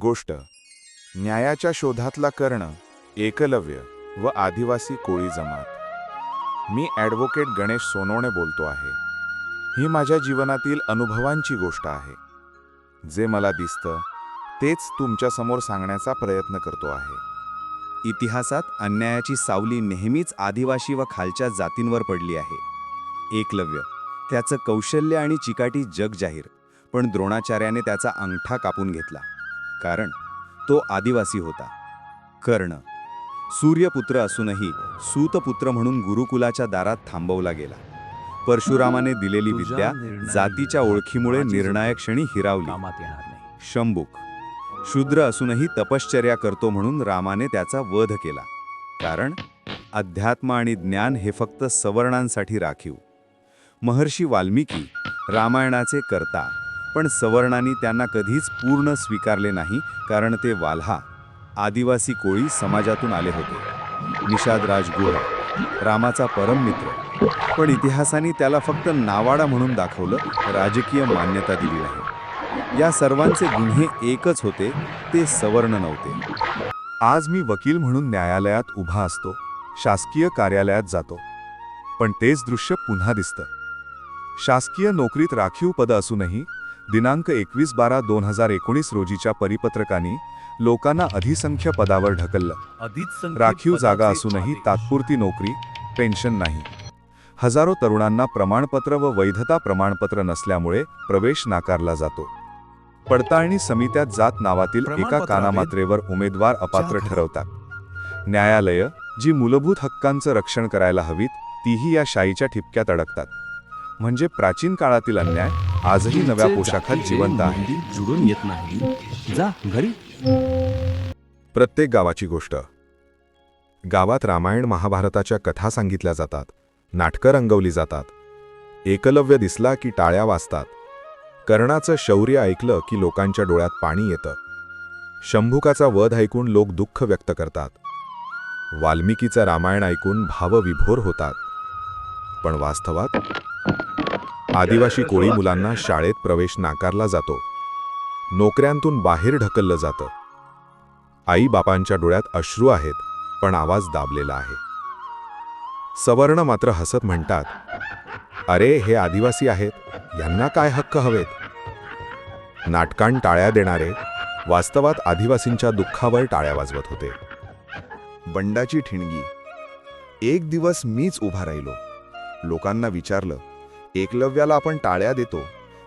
गोष्ट. न्यायाच्या शोधातला कर्ण एकलव्य व आदिवासी कोळी जमात. मी ॲडव्होकेट गणेश सोनवणे बोलतो आहे. ही माझ्या जीवनातील अनुभवांची गोष्ट आहे. जे मला दिसतं तेच तुमच्यासमोर सांगण्याचा प्रयत्न करतो आहे. इतिहासात अन्यायाची सावली नेहमीच आदिवासी व खालच्या जातींवर पडली आहे. एकलव्य त्याचं कौशल्य आणि चिकाटी जग जाहीर पण द्रोणाचार्याने त्याचा अंगठा कापून घेतला. कारण तो आदिवासी होता. कर्ण. सूर्यपुत्र असूनही सूतपुत्र म्हणून गुरुकुलाच्या दारात थांबवला गेला. परशुरामाने दिलेली विद्या जातीच्या ओळखीमुळे निर्णायक क्षणी हिरावली. शंभुक. शूद्र असूनही तपश्चर्या करतो म्हणून रामाने त्याचा वध केला. कारण अध्यात्म आणि ज्ञान हे फक्त सवर्णांसाठी राखीव. महर्षी वाल्मिकी रामायणाचे करता. पण सवर्णांनी त्यांना कधीच पूर्ण स्वीकारले नाही कारण ते वाल्हा आदिवासी कोळी समाजातून आले होते. निषाद राजगुहा रामाचा परम मित्र. पण इतिहासाने त्याला फक्त नावाडा म्हणून दाखवलं राजकीय मान्यता दिली नाही. या सर्वांचे गुन्हे एकच होते ते सवर्ण नव्हते. आज मी वकील म्हणून न्यायालयात उभा असतो शासकीय कार्यालयात जातो. पण तेच दृश्य पुन्हा दिसतं. शासकीय नोकरीत राखीव पद असूनही दिनांक एकवीस बारा दोन हजार एकोणीस रोजीच्या परिपत्रकाने लोकांना अधिसंख्य पदावर ढकललं. राखीव जागा असूनही. तात्पुरती नोकरी पेन्शन नाही. हजारो तरुणांना प्रमाणपत्र व वैधता प्रमाणपत्र नसल्यामुळे प्रवेश नाकारला जातो. पडताळणी समित्यात जात नावातील एका कानामात्रेवर उमेदवार अपात्र. ठरवतात. न्यायालय जी मूलभूत हक्कांचं रक्षण करायला हवीत तीही या शाईच्या ठिपक्यात अडकतात. म्हणजे प्राचीन काळातील अन्याय आजही नव्या पोशाखात जिवंत आहे. जुळून येत नाही. जा घरी. प्रत्येक गावाची गोष्ट. गावात रामायण महाभारताच्या कथा सांगितल्या जातात. नाटकं रंगवली जातात. एकलव्य दिसला की टाळ्या वाजतात. कर्णाचं शौर्य ऐकलं की लोकांच्या डोळ्यात पाणी येतं. शंभुकाचा वध ऐकून लोक दुःख व्यक्त करतात. वाल्मिकीचं रामायण ऐकून भावविभोर होतात. पण वास्तवात आदिवासी कोळी मुलांना शाळेत प्रवेश नाकारला जातो. नोकऱ्यांतून बाहेर ढकललं जातं. आई बापांच्या डोळ्यात अश्रू आहेत पण आवाज दाबलेला आहे. सवर्ण मात्र हसत म्हणतात अरे हे आदिवासी आहेत यांना काय हक्क हवेत? नाटकां टाळ्या देणारे वास्तवात आदिवासींच्या दुःखावर टाळ्या वाजवत होते. बंडाची ठिणगी. एक दिवस मीच उभा राहिलो. लोकांना विचारलं एकलव्याला आपण टाळ्या देतो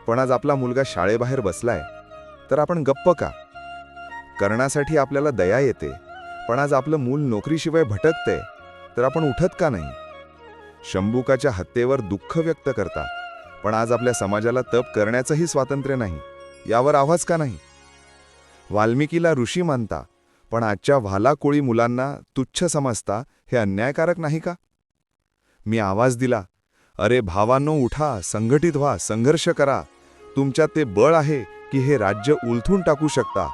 पण आज आपला मुलगा शाळेबाहेर बसलाय तर आपण गप्प का? करण्यासाठी आपल्याला दया येते पण आज आपलं मूल नोकरीशिवाय भटकतंय तर आपण उठत का नाही? शंभुकाच्या हत्येवर दुःख व्यक्त करता पण आज आपल्या समाजाला तप करण्याचंही स्वातंत्र्य नाही यावर आवाज का नाही? वाल्मिकीला ऋषी मानता पण आजच्या व्हाला कोळी मुलांना तुच्छ समजता हे अन्यायकारक नाही का? मी आवाज दिला. अरे भावांनो उठा संघटित व्हा संघर्ष करा. तुमच्यात ते बळ आहे की हे राज्य उलथून टाकू शकता.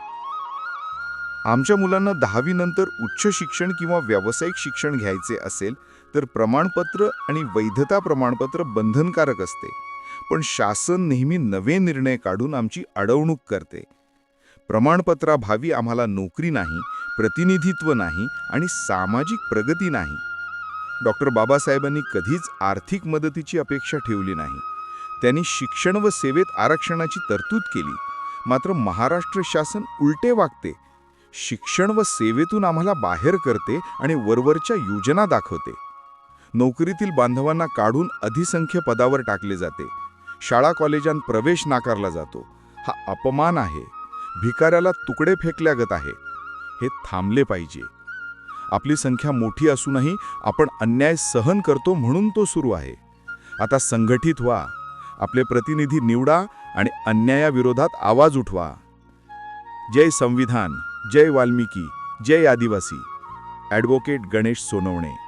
आमच्या मुलांना दहावीनंतर उच्च शिक्षण किंवा व्यावसायिक शिक्षण घ्यायचे असेल तर प्रमाणपत्र आणि वैधता प्रमाणपत्र बंधनकारक असते. पण शासन नेहमी नवे निर्णय काढून आमची अडवणूक करते. प्रमाणपत्राभावी आम्हाला नोकरी नाही प्रतिनिधित्व नाही आणि सामाजिक प्रगती नाही. डॉक्टर बाबासाहेबांनी कधीच आर्थिक मदतीची अपेक्षा ठेवली नाही. त्यांनी शिक्षण व सेवेत आरक्षणाची तरतूद केली. मात्र महाराष्ट्र शासन उलटे वागते. शिक्षण व सेवेतून आम्हाला बाहेर करते आणि वरवरच्या योजना दाखवते. नोकरीतील बांधवांना काढून अधिसंख्य पदावर टाकले जाते. शाळा कॉलेजांत प्रवेश नाकारला जातो. हा अपमान आहे. भिकाऱ्याला तुकडे फेकल्यागत आहे. हे थांबले पाहिजे. आपली संख्या मोठी असूनही आपण अन्याय सहन करतो म्हणून तो सुरू आहे. आता संघटित व्हा आपले प्रतिनिधी निवडा आणि अन्यायाविरोधात आवाज उठवा. जय संविधान जय वाल्मिकी जय आदिवासी. ॲडव्होकेट गणेश सोनवणे.